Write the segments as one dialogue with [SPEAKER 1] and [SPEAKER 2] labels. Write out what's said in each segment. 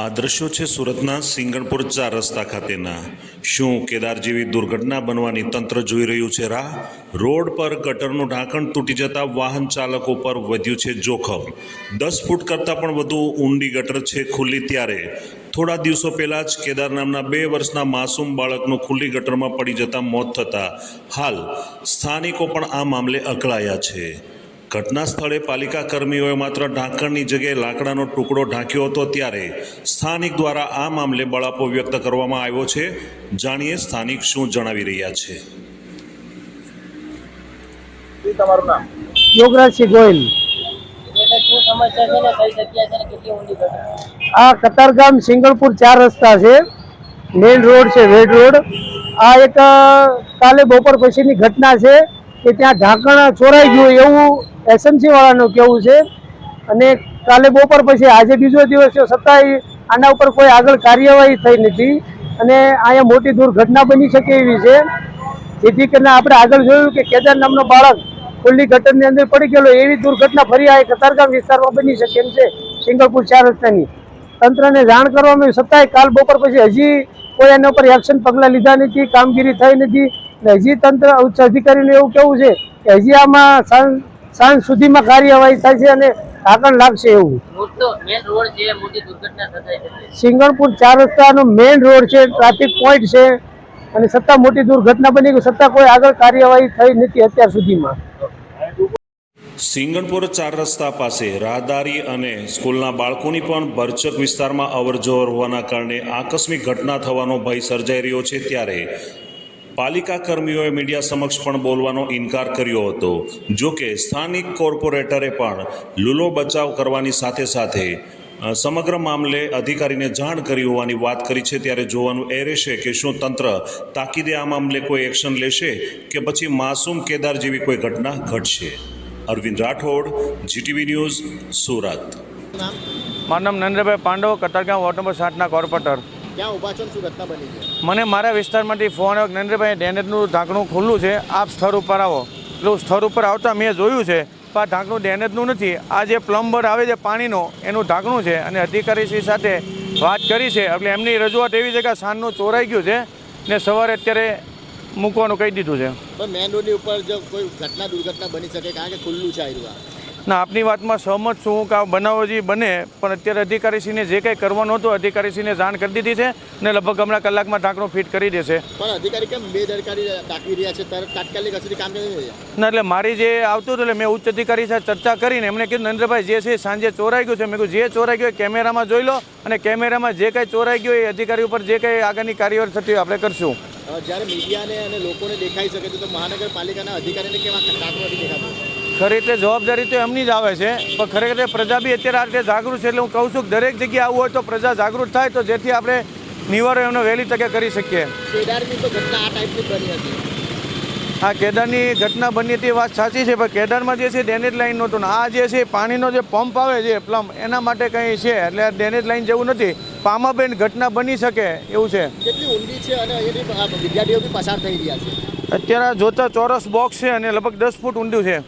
[SPEAKER 1] આ દ્રશ્યો છે સુરતના સિંગણપુર ચાર રસ્તા ખાતેના. શું કેદાર જેવી દુર્ઘટના બનવાની તંત્ર જોઈ રહ્યું છે રાહ? રોડ પર ગટરનું ઢાંકણ તૂટી જતા વાહન ચાલકો પર વધ્યું છે જોખમ. દસ ફૂટ કરતાં પણ વધુ ઊંડી ગટર છે ખુલ્લી ત્યારે. થોડા દિવસો પહેલાં જ કેદાર નામના બે વર્ષના માસૂમ બાળકનું ખુલ્લી ગટરમાં પડી જતાં મોત થતાં હાલ સ્થાનિકો પણ આ મામલે અકળાયા છે. ઘટના સ્થળે પાલિકા કર્મીઓએ માત્ર ઢાંકણની જગ્યાએ લાકડાનો ટુકડો ઢાંક્યો હતો ત્યારે સ્થાનિક દ્વારા આ મામલે બળાપો વ્યક્ત કરવામાં આવ્યો છે. જાણીએ સ્થાનિક શું જણાવી રહ્યા છે.
[SPEAKER 2] યોગરાજસિંહ ગોયલ આ કતારગામ સિંગલપુર ચાર રસ્તા છે. મેઇન રોડ છે વેડ રોડ. આ એક કાલે બપોર પછીની ઘટના છે કે ત્યાં ઢાંકણ ચોરાઈ ગયું એવું એસએમસી વાળાનું કેવું છે. અને કાલે બપોર પછી આજે બીજો દિવસ છે છતાંય આના ઉપર કોઈ આગળ કાર્યવાહી થઈ નથી. અને અહીંયા મોટી દુર્ઘટના બની શકે એવી છે. જેથી કરીને આપણે આગળ જોયું કે કેદાર નામનો બાળક ખુલ્લી ગટરની અંદર પડી ગયેલો, એવી દુર્ઘટના ફરી આ કતારગામ વિસ્તારમાં બની શકે એમ છે, સિંગલપુર ચાર રસ્તાની. તંત્રને જાણ કરવામાં છતાંય કાલ બપોર પછી હજી કોઈ એના ઉપર એક્શન પગલાં લીધા નથી, કામગીરી થઈ નથી. હજી તંત્ર ઉચ્ચ અધિકારીનું એવું કેવું છે કે હજી આમાં સાંજ સુધીમાં કાર્યવાહી થાય છે અને આગળ લાગશે એવું.
[SPEAKER 3] મોટો મેન રોડ છે મોટી દુર્ઘટના થતા છે.
[SPEAKER 2] સિંગણપુર ચાર રસ્તાનો મેઇન રોડ છે ટ્રાફિક પોઈન્ટ છે અને સત્તા મોટી દુર્ઘટના બની ગઈ સત્તા કોઈ આગળ કાર્યવાહી થઈ નથી અત્યાર સુધીમાં.
[SPEAKER 1] સિંગણપુર ચાર રસ્તા પાસે રાહદારી અને સ્કૂલના બાળકોની પણ ભરચક વિસ્તારમાં અવરજવર હોવાના કારણે આકસ્મિક ઘટના થવાનો ભય સર્જાઈ રહ્યો છે ત્યારે પાલિકા કર્મીઓએ મીડિયા સમક્ષ પણ બોલવાનો ઇનકાર કર્યો હતો. જો કે સ્થાનિક કોર્પોરેટરે પણ લૂલો બચાવ કરવાની સાથે સાથે સમગ્ર મામલે અધિકારીને જાણ કરી હોવાની વાત કરી છે. ત્યારે જોવાનું એ રહેશે કે શું તંત્ર તાકીદે આ મામલે કોઈ એક્શન લેશે કે પછી માસૂમ કેદાર જેવી કોઈ ઘટના ઘટશે. Arvind Rathod, GTV news, Surat.
[SPEAKER 4] મારું નામ નરેન્દ્રભાઈ પાંડવ કતારગામ વોર્ડ નંબર સાતના કોર્પોરેટર.
[SPEAKER 5] ક્યાં ઊભા છો શું ઘટના બની છે?
[SPEAKER 4] મને મારા વિસ્તારમાંથી ફોન આવ્યો નરેન્દ્રભાઈ ડેનેજનું ઢાંકણું ખુલ્લું છે. આપ સ્થળ ઉપર આવો. એટલે હું સ્થળ ઉપર આવતા મેં જોયું છે પણ આ ઢાંકણું ડેનેજનું નથી. આ જે પ્લમ્બર આવે છે પાણીનો એનું ઢાંકણું છે. અને અધિકારીશ્રી સાથે વાત કરી છે. એટલે એમની રજૂઆત એવી છે કે સાંજનું ચોરાઈ ગયું છે ને સવારે અત્યારે મૂકવાનું કહી દીધું છે.
[SPEAKER 5] મેન રોડની ઉપર જો કોઈ ઘટના દુર્ઘટના બની શકે કારણ કે ખુલ્લું છે આયરું આ
[SPEAKER 4] ના આપની વાતમાં સહમત છું કે આ બનાવો જે બને પણ અત્યારે અધિકારીશ્રીને જે કંઈ કરવાનું હતું અધિકારીશ્રીને જાણ કરી દીધી છે ને લગભગ હમણાં કલાકમાં ઢાંકણું ફિટ કરી દેશે.
[SPEAKER 5] પણ અધિકારી કેમ બે દાખવી રહ્યા છે? તાત્કાલિક કામ
[SPEAKER 4] ના એટલે મારી જે આવતું હતું એટલે મેં ઉચ્ચ અધિકારી સાથે ચર્ચા કરીને એમણે કીધું નરેન્દ્રભાઈ જે છે સાંજે ચોરાઈ ગયું છે. મેં કીધું જે ચોરાઈ ગયું એ કેમેરામાં જોઈ લો અને કેમેરામાં જે કંઈ ચોરાઈ ગયું એ અધિકારી ઉપર જે કંઈ આગળની કાર્યવાહી થતી આપણે કરશું.
[SPEAKER 5] જ્યારે મીડિયાને અને લોકોને દેખાઈ શકે છે તો મહાનગરપાલિકાના અધિકારીને કેવા આ દેખાતું?
[SPEAKER 4] ખરી રીતે જવાબદારી તો એમની જ આવે છે પણ ખરેખર પ્રજા બી અત્યારે આ રીતે જાગૃત છે એટલે હું કહું છું કે દરેક જગ્યાએ આવવું હોય તો પ્રજા જાગૃત થાય તો જેથી આપણે નિવારો એમનો વહેલી તકે કરી શકીએ.
[SPEAKER 5] આ
[SPEAKER 4] કેદારની ઘટના બની હતી વાત સાચી છે પણ કેદારમાં જે છે ડેનેજ લાઇન નહોતું ને આ જે છે પાણીનો જે પંપ આવે છે પ્લમ એના માટે કંઈ છે? એટલે ડેનેજ લાઇન જેવું નથી. પામાબેન ઘટના બની શકે એવું છે.
[SPEAKER 5] કેટલી ઊંડી છે અને વિદ્યાર્થીઓ પસાર થઈ રહ્યા છે.
[SPEAKER 4] અત્યારે જોતા ચોરસ બોક્સ છે અને લગભગ દસ ફૂટ ઊંડું છે.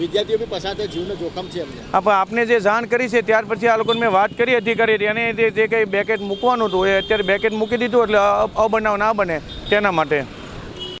[SPEAKER 5] વિદ્યાર્થીઓ બી પસાર જીવનું જોખમ છે એમને.
[SPEAKER 4] હા, પણ આપને જે જાણ કરી છે, ત્યાર પછી આ લોકોને મેં વાત કરી હતી કરી હતી. અને જે કંઈ બેકેટ મૂકવાનું હતું, એ અત્યારે બેકેટ મૂકી દીધું, એટલે અ- અબનાવ ના બને તેના માટે.